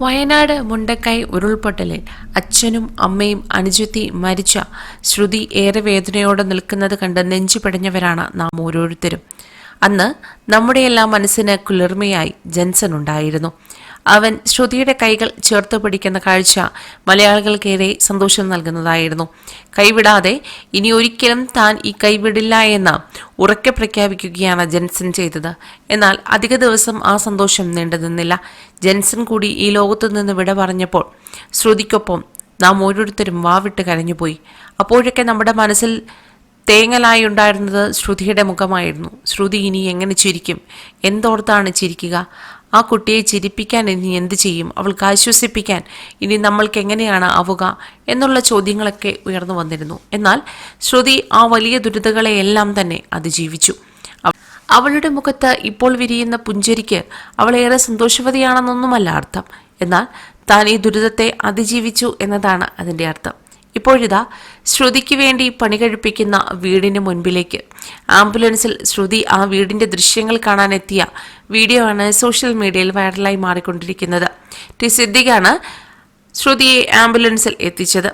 വയനാട് മുണ്ടക്കൈ ഉരുൾപൊട്ടലിൽ അച്ഛനും അമ്മയും അനുജത്തി മരിച്ച ശ്രുതി ഏറെ വേദനയോടെ നിൽക്കുന്നത് കണ്ട് നെഞ്ചു പിടഞ്ഞവരാണ് നാം ഓരോരുത്തരും. അന്ന് നമ്മുടെയെല്ലാം മനസ്സിന് കുളിർമയായി ജൻസൺ ഉണ്ടായിരുന്നു. അവൻ ശ്രുതിയുടെ കൈകൾ ചേർത്ത് പിടിക്കുന്ന കാഴ്ച മലയാളികൾക്കേറെ സന്തോഷം നൽകുന്നതായിരുന്നു. കൈവിടാതെ ഇനി ഒരിക്കലും താൻ ഈ കൈവിടില്ല എന്ന് ഉറക്കെ പ്രഖ്യാപിക്കുകയാണ് ജെൻസൺ ചെയ്തത്. എന്നാൽ അധിക ദിവസം ആ സന്തോഷം നീണ്ടു നിന്നില്ല. ജെൻസൺ കൂടി ഈ ലോകത്തു നിന്ന് വിട പറഞ്ഞപ്പോൾ ശ്രുതിക്കൊപ്പം നാം ഓരോരുത്തരും വാവിട്ട് കരഞ്ഞുപോയി. അപ്പോഴൊക്കെ നമ്മുടെ മനസ്സിൽ തേങ്ങലായി ഉണ്ടായിരുന്നത് ശ്രുതിയുടെ മുഖമായിരുന്നു. ശ്രുതി ഇനി എങ്ങനെ ചിരിക്കും? എന്തോർത്താണ് ചിരിക്കുക? ആ കുട്ടിയെ ചിരിപ്പിക്കാൻ ഇനി എന്ത് ചെയ്യും? അവൾക്ക് ആശ്വസിപ്പിക്കാൻ ഇനി നമ്മൾക്ക് എങ്ങനെയാണ് ആവുക എന്നുള്ള ചോദ്യങ്ങളൊക്കെ ഉയർന്നു വന്നിരുന്നു. എന്നാൽ ശ്രുതി ആ വലിയ ദുരിതങ്ങളെയെല്ലാം തന്നെ അതിജീവിച്ചു. അവളുടെ മുഖത്ത് ഇപ്പോൾ വിരിയുന്ന പുഞ്ചിരിക്ക് അവളേറെ സന്തോഷവതിയാണെന്നൊന്നുമല്ല അർത്ഥം. എന്നാൽ താൻ ഈ ദുരിതത്തെ അതിജീവിച്ചു എന്നതാണ് അതിന്റെ അർത്ഥം. ഇപ്പോഴിതാ ശ്രുതിക്ക് വേണ്ടി പണി കഴിപ്പിക്കുന്ന വീടിന് മുൻപിലേക്ക്. ആംബുലൻസിൽ ശ്രുതി ആ വീടിന്റെ ദൃശ്യങ്ങൾ കാണാനെത്തിയ വീഡിയോ ആണ് സോഷ്യൽ മീഡിയയിൽ വൈറലായി മാറിക്കൊണ്ടിരിക്കുന്നത്. ടി. സിദ്ദിഖാണ് ശ്രുതിയെ ആംബുലൻസിൽ എത്തിച്ചത്.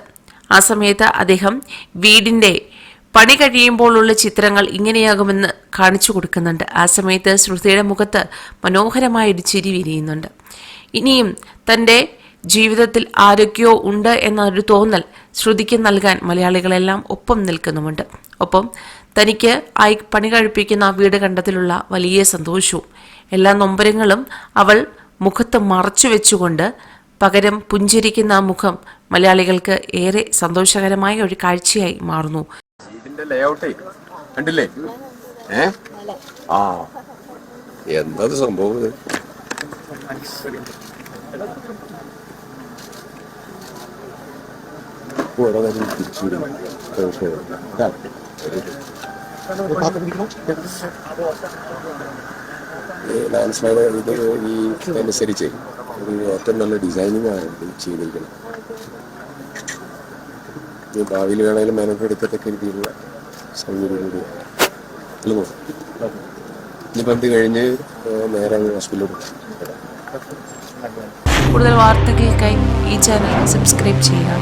ആ സമയത്ത് അദ്ദേഹം വീടിന്റെ പണി കഴിയുമ്പോഴുള്ള ചിത്രങ്ങൾ ഇങ്ങനെയാകുമെന്ന് കാണിച്ചു കൊടുക്കുന്നുണ്ട്. ആ സമയത്ത് ശ്രുതിയുടെ മുഖത്ത് മനോഹരമായ ഒരു ചിരി വിരിയുന്നുണ്ട്. ഇനിയും തന്റെ ജീവിതത്തിൽ ആരൊക്കെയോ ഉണ്ട് എന്നൊരു തോന്നൽ ശ്രുതിക്ക് നൽകാൻ മലയാളികളെല്ലാം ഒപ്പം നിൽക്കുന്നുമുണ്ട്. ഒപ്പം തനിക്ക് ആയി പണി കഴിപ്പിക്കുന്ന വീട് കണ്ടതിലുള്ള വലിയ സന്തോഷവും എല്ലാ നൊമ്പരങ്ങളും അവൾ മുഖത്ത് മറച്ചു വെച്ചുകൊണ്ട് പകരം പുഞ്ചിരിക്കുന്ന മുഖം മലയാളികൾക്ക് ഏറെ സന്തോഷകരമായ ഒരു കാഴ്ചയായി മാറുന്നു. ഇതിന്റെ ലേഔട്ടേ കണ്ടില്ലേ? ആ. എന്തത് സംഭവം ഇത് ഓ, എടാ, ഞാൻ തിരിച്ചു വിടും. ഓക്കേ. ഇതാ. ഈ അനുസരിച്ച് ഏറ്റവും നല്ല ഡിസൈനിങ് ആണ് ഇത് ചെയ്തിരിക്കുന്നത് ഈ ഭാവിയിൽ വേണമെങ്കിലും മേനോട്ട് എടുക്കത്തക്ക രീതിയിലുള്ള സൗകര്യം കൂടി അല്ലേ മോനെ? ഇനിയിപ്പം ഇത് കഴിഞ്ഞ് നേരെ അങ്ങ് ഹോസ്പിറ്റലിലോട്ട് കൂടുതൽ വാർത്തകൾക്കായി ഈ ചാനൽ സബ്സ്ക്രൈബ് ചെയ്യുക